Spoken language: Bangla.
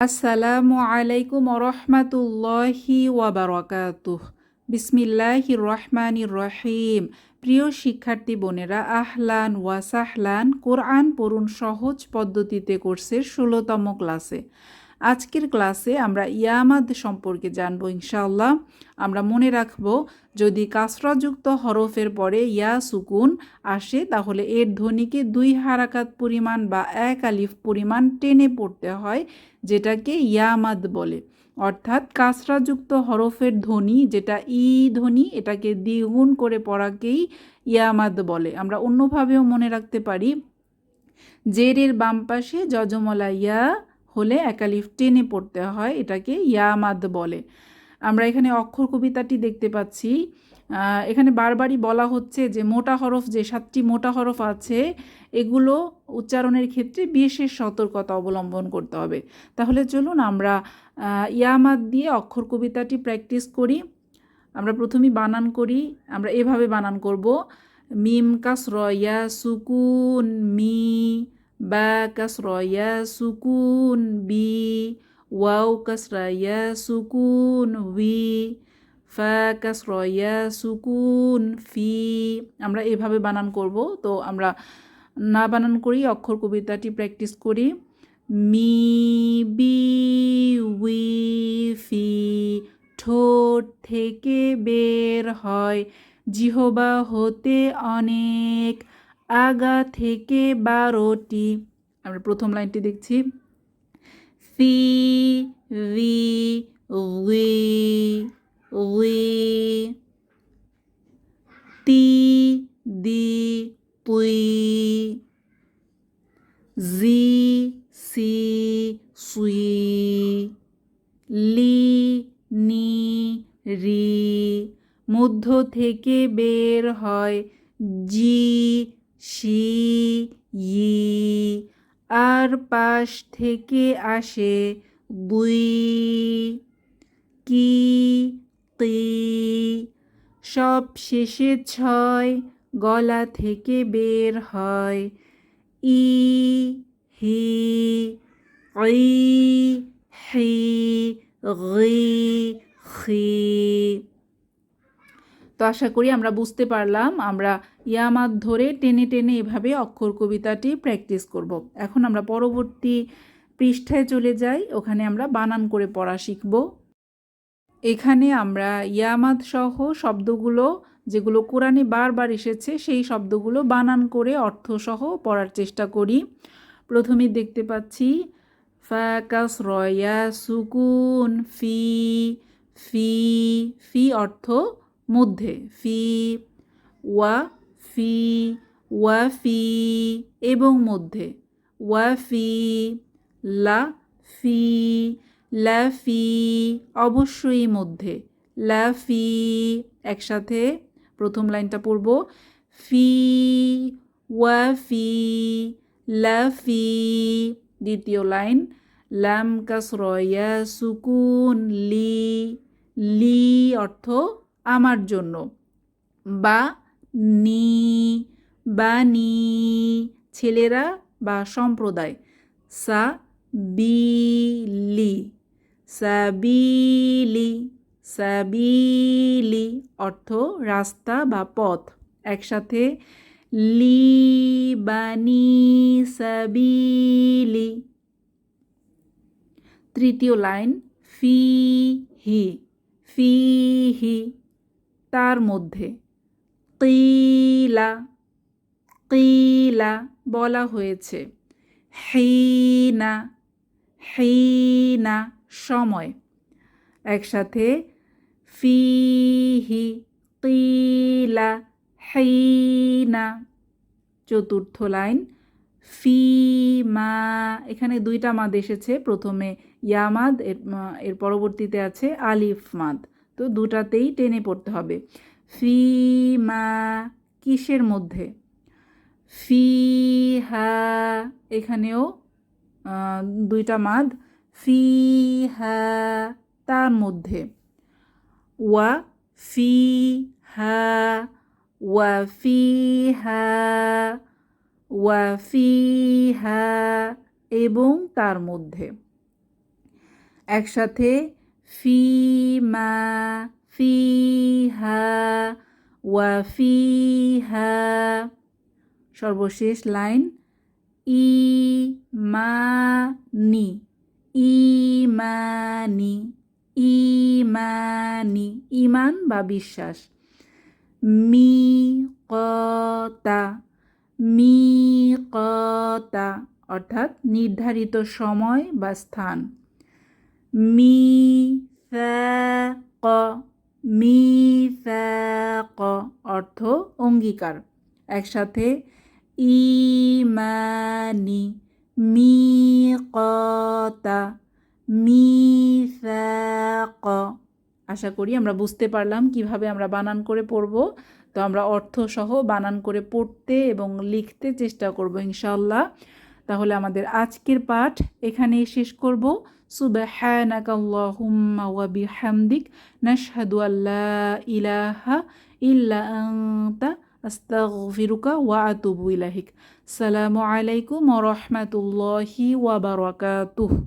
আসসালামু আলাইকুম রহমাতুল্লাহি ওয়াবারাকাতুহ। বিসমিল্লাহির রহমানির রহিম প্রিয় শিক্ষার্থী বোনেরা, আহলান ওয়াসাহলান কোরআন পড়ুন সহজ পদ্ধতিতে কোর্সের ষোলোতম ক্লাসে। আজকের ক্লাসে আমরা ইয়ামাদ সম্পর্কে জানব ইনশাআল্লাহ। আমরা মনে রাখব, যদি কাসরাযুক্ত হরফের পরে ইয়া সুকুন আসে, তাহলে এর ধ্বনিকে দুই হারাকাত পরিমাণ বা এক আলিফ পরিমাণ টেনে পড়তে হয়, যেটাকে ইয়ামাদ বলে। অর্থাৎ কাসরাযুক্ত হরফের ধ্বনি, যেটা ই ধ্বনি, এটাকে দ্বিগুণ করে পড়াকেই ইয়ামাদ বলে। আমরা অন্যভাবেও মনে রাখতে পারি, জেরের বাম পাশে যজমলা ইয়া হলে একালিফ টেনে পড়তে হয়, এটাকে ইয়ামাদ বলে। আমরা এখানে অক্ষর কবিতাটি দেখতে পাচ্ছি। এখানে বারবারই বলা হচ্ছে যে মোটা হরফ, যে সাতটি মোটা হরফ আছে, এগুলো উচ্চারণের ক্ষেত্রে বিশেষ সতর্কতা অবলম্বন করতে হবে। তাহলে চলুন আমরা ইয়ামাদ দিয়ে অক্ষর কবিতাটি প্র্যাকটিস করি। আমরা প্রথমেই বানান করি, আমরা এভাবে বানান করব। মিম কাস রয়া সুকুন মি বা কাসরয়া সুকুন বি ওয়াও কাসরায়া সুকুন উই ফা কাসরয়া সুকুন ফি আমরা এভাবে বানান করব, তো আমরা না বানান করি, অক্ষর কবিতাটি প্র্যাকটিস করি। মি, বি, উই, ফি, ঠোঁট থেকে বের হয়। জিহবা হতে অনেক আগা থেকে বারোটি। আমরা প্রথম লাইনটি দেখছি। ফি ভি উই উই, তি, দি, পুই, জি, সি, সুই, লি, নি, রি, মধ্য থেকে বের হয় জি শি ই, আর পাশ থেকে আসে বুই কি, তি। সব শেষে ছয় গলা থেকে বের হয়। ই, হি ই, হি, রি তো আশা করি আমরা বুঝতে পারলাম। আমরা ইয়ামাদ ধরে টেনে টেনে এভাবে অক্ষর কবিতাটি প্র্যাকটিস করব। এখন আমরা পরবর্তী পৃষ্ঠায় চলে যাই। ওখানে আমরা বানান করে পড়া শিখব। এখানে আমরা ইয়ামাদ সহ শব্দগুলো, যেগুলো কোরআনে বারবার এসেছে, সেই শব্দগুলো বানান করে অর্থসহ পড়ার চেষ্টা করি। প্রথমে দেখতে পাচ্ছি ফ্যাকাস রয়া সুকুন ফি ফি ফি অর্থ মধ্যে, ফি, ওয়া ফি ওয়া, ফি এবং মধ্যে, ওয়া, ফি, লা ফি লা, ফি অবশ্যই মধ্যে, লা, ফি একসাথে, প্রথম লাইনটা পড়ব, ফি, ওয়া, ফি, লা, ফি, দ্বিতীয় লাইন, লাম কাসরয়া সুকুন লি লি অর্থ আমার জন্য। বা নি বা নি, ছেলেরা বা সম্প্রদায়। সা বিলি সাবিলি সাবিলি অর্থ রাস্তা বা পথ। একসাথে লি বানি সাবিলি। তৃতীয় লাইন ফি হি ফি হি তার মধ্যে। কিলা কিলা বলা হয়েছে। হিনা হিনা সময়। একসাথে ফিহি, কিলা, হিনা। চতুর্থ লাইন ফি মা এখানে দুইটা মাদ এসেছে। প্রথমে ইয়ামাদ, এর এর পরবর্তীতে আছে আলিফ মাদ। তো দুটাতেই টেনে পড়তে হবে। ফি, মা, কিসের মধ্যে? ফি, হা, এখানেও দুইটা মাদ। ফি, হা, তার মধ্যে। ওয়া, ফি, হা, ওয়া, ফি, হা, ওয়া, ফি, হা, এবং তার মধ্যে। একসাথে ফিহা ওয়া ফিহা সর্বশেষ লাইন, ইমানি ইমানি ইমানি, ইমান বা বিশ্বাস। মি কতা মি কতা অর্থাৎ নির্ধারিত সময় বা স্থান। মি ক মি ক অর্থ অঙ্গীকার। একসাথে ইমানি মি কতা মিসাক আশা করি আমরা বুঝতে পারলাম কীভাবে আমরা বানান করে পড়ব। তো আমরা অর্থ সহ বানান করে পড়তে এবং লিখতে চেষ্টা করব ইনশাল্লাহ তাহলে আমাদের আজকের পাঠ এখানেই শেষ করব। সুবহানাকা আল্লাহুম্মা ওয়া বিহামদিক ইলাহা ওয়া আতুবু সালামু আলাইকুম ওয়া রাহমাতুল্লাহি ওয়া